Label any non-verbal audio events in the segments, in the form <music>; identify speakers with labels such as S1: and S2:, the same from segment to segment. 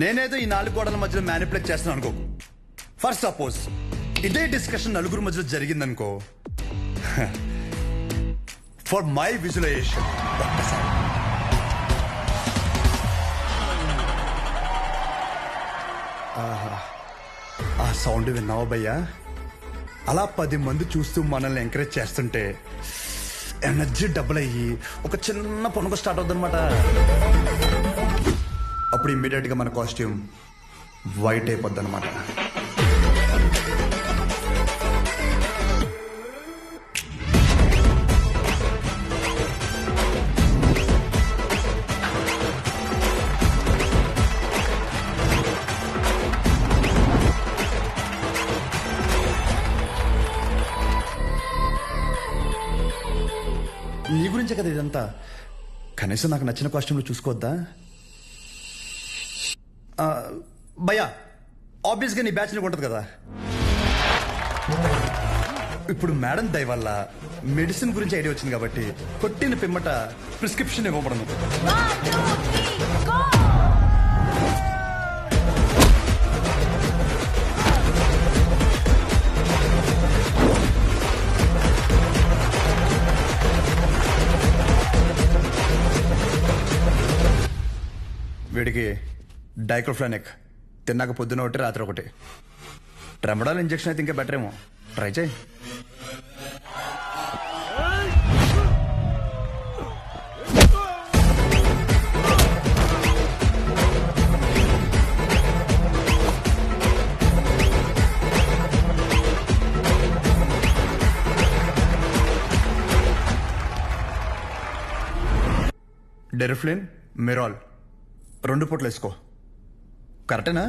S1: నేనేదో ఈ నాలుగు గోడల మధ్యలో మ్యానిపులేట్ చేస్తున్నాను అనుకో. ఫర్ సపోజ్ ఇదే డిస్కషన్ నలుగురు మధ్యలో జరిగిందనుకో. ఫర్ మై విజువలైజేషన్ ఒక్కసారి ఆ సౌండ్ విన్నావా భయ్యా? అలా పది మంది చూస్తూ మనల్ని ఎంకరేజ్ చేస్తుంటే ఎనర్జీ డబుల్ అయ్యి ఒక చిన్న పనుక స్టార్ట్ అవుతుందన్నమాట. అప్పుడు ఇమ్మీడియట్గా మన కాస్ట్యూమ్ వైట్ అయిపోద్ది అనమాట నీ గురించే కదా ఇదంతా. కనీసం నాకు నచ్చిన కాస్ట్యూమ్లో చూసుకోవద్దా? భయ్యా ఆబ్వియస్గా నీ బ్యాచ్ నీకు ఉంటుంది కదా. ఇప్పుడు మేడం దయ వల్ల మెడిసిన్ గురించి ఐడియా వచ్చింది కాబట్టి కొట్టిన పిమ్మట ప్రిస్క్రిప్షన్ ఇవ్వబడను వీడికి డైక్లోఫ్లానిక్ తిన్నాక పొద్దున ఒకటి రాత్రి ఒకటి. ట్రెమడాల్ ఇంజెక్షన్ అయితే ఇంకా బెటర్ ఏమో ట్రై చేయి. డెరిఫ్లిన్ మిరాల్. రెండు పూట్లు వేసుకో. కరెక్టేనా?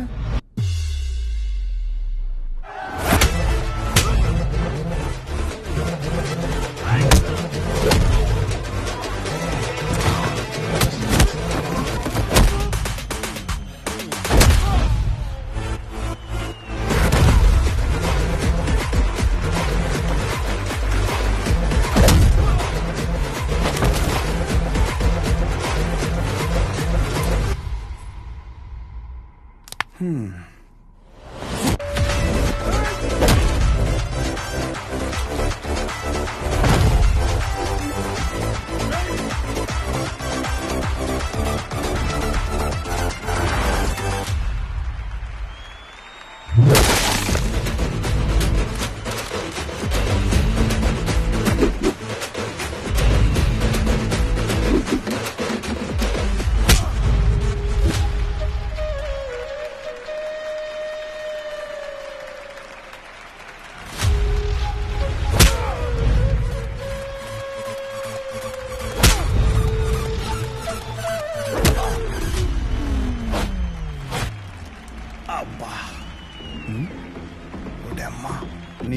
S1: Hmm.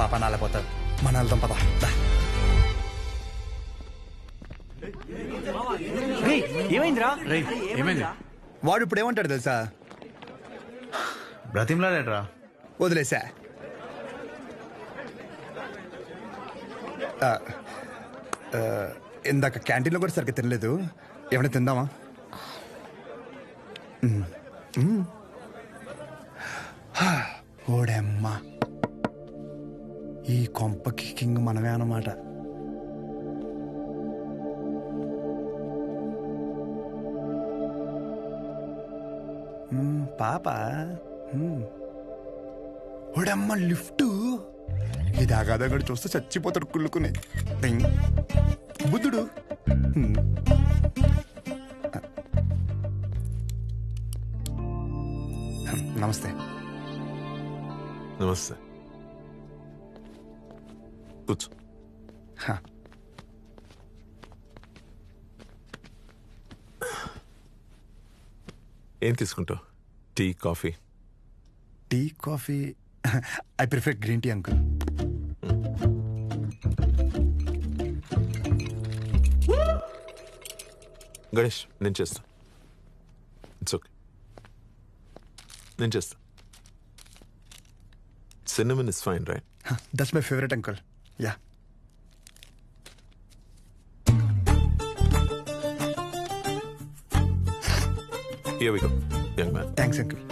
S1: పాప నాలపోతారు మన వెళ్దాం పద
S2: ఏమైందిరా?
S3: ఏమైంది?
S1: వాడు ఇప్పుడు ఏమంటాడు తెలుసా?
S3: బ్రతిమలాడేట్రా.
S1: వదిలేసా. ఇందాక క్యాంటీన్లో కూడా సరిగ్గా తినలేదు. ఏమైనా తిందామా? ఓడమ్మా. ఈ కొంపకి కింగ్ మనమే అన్నమాట. పాప? ఒడమ్మ లిఫ్ట్. ఇది ఆగాదగడు చూస్తే చచ్చిపోతాడు కుళ్ళుకుని. బుద్ధుడు. నమస్తే.
S4: నమస్తే. కూర్చో.
S1: హ.
S4: ఏం తీసుకుంటావు? Tea coffee?
S1: Tea coffee. I prefer green tea uncle
S4: Ganesh నేను చేస్తా. ఇట్స్ ఓకే నేను చేస్తా. Cinnamon is fine right
S1: that's my favourite uncle yeah
S4: here we go young man
S1: thanks uncle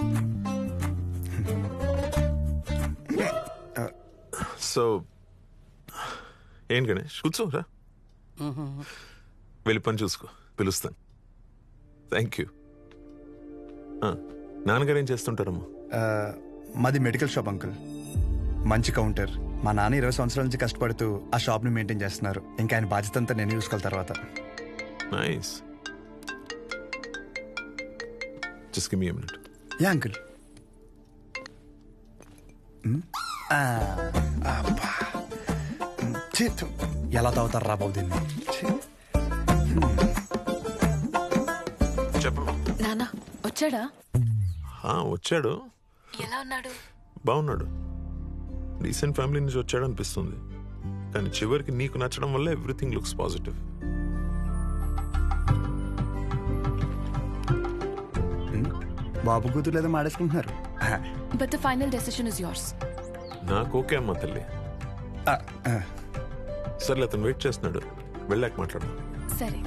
S4: so ఏం గణేష్? కూర్చోరా వెళ్ళి పని చూసుకో పిలుస్తాను. థ్యాంక్ యూ నాన్నగారు ఏం చేస్తుంటారమ్మా?
S1: మాది మెడికల్ షాప్ అంకుల్. మంచి కౌంటర్. మా నాన్న ఇరవై సంవత్సరాల నుంచి కష్టపడుతూ ఆ షాప్ని మెయింటైన్ చేస్తున్నారు. ఇంకా ఆయన బాధ్యత అంతా నేను చూసుకోవాలి తర్వాత.
S4: Nice just give me a minute
S1: yeah uncle. ఎలా తాగుతారు రా బాబు దీన్ని? ఛీ.
S4: చెప్పమ్మా
S5: నానా వచ్చాడా?
S4: వచ్చాడు.
S5: ఎలా ఉన్నాడు?
S4: బాగున్నాడు. రీసెంట్ ఫ్యామిలీ నుంచి వచ్చాడు అనిపిస్తుంది. కానీ చివరికి నీకు నచ్చడం వల్ల ఎవ్రీథింగ్ లుక్స్ పాజిటివ్.
S1: బాబు కూతురు ఏదో మాడేసుకుంటున్నారు.
S5: But the final decision is yours
S4: నాకు ఓకే అమ్మా తల్లి. సర్లే అతను వెయిట్ చేస్తున్నాడు. వెళ్ళాక మాట్లాడు
S5: సరే.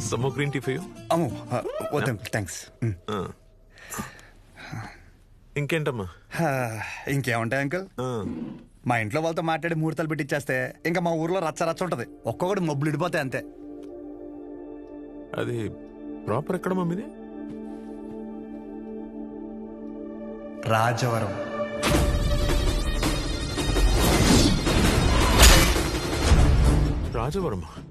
S4: సమ్మో గ్రీన్ టీ ఫైవ్
S1: అమ్మో ఆ, వద్దు అంకుల్ థ్యాంక్స్
S4: ఇంకేంటమ్మా?
S1: ఇంకేముంటాయి అంకుల్?
S4: ఆ,
S1: మా ఇంట్లో వాళ్ళతో మాట్లాడి ముహూర్తాలు పెట్టిచ్చేస్తే ఇంకా మా ఊర్లో రచ్చ రచ్చ ఉంటది. ఒక్కొక్కటి మబ్బులు ఇడిపోతాయి అంతే.
S4: అది ప్రాపర్ ఎక్కడ మమ్మీది
S1: రాజవరం.
S4: రాజవరం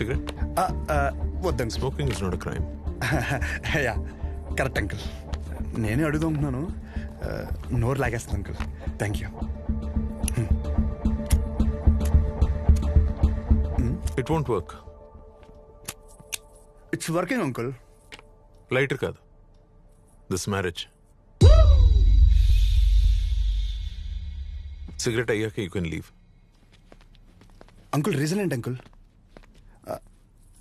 S4: సిగరెట్?
S1: ఆ, ఆ, వద్దు uncle
S4: smoking is not crime. <laughs>
S1: Yeah correct uncle. నేనే అడుగుతున్నాను నోరు లాగేస్తుంది uncle. Thank you
S4: it won't work
S1: it's working uncle
S4: lighter కాదు. దిస్ మ్యారేజ్ సిగరెట్ అయ్యాక you can leave
S1: uncle reason ఏంటి అంకుల్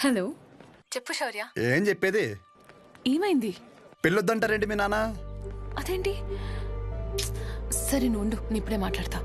S2: హలో.
S5: చెప్పు శౌర్య.
S1: ఏం చెప్పేది?
S5: ఏమైంది?
S1: పెళ్ళొద్దంటారేంటి మీ నాన్న?
S5: అదేంటి? సరే నువ్వు నేను ఇప్పుడే మాట్లాడతా.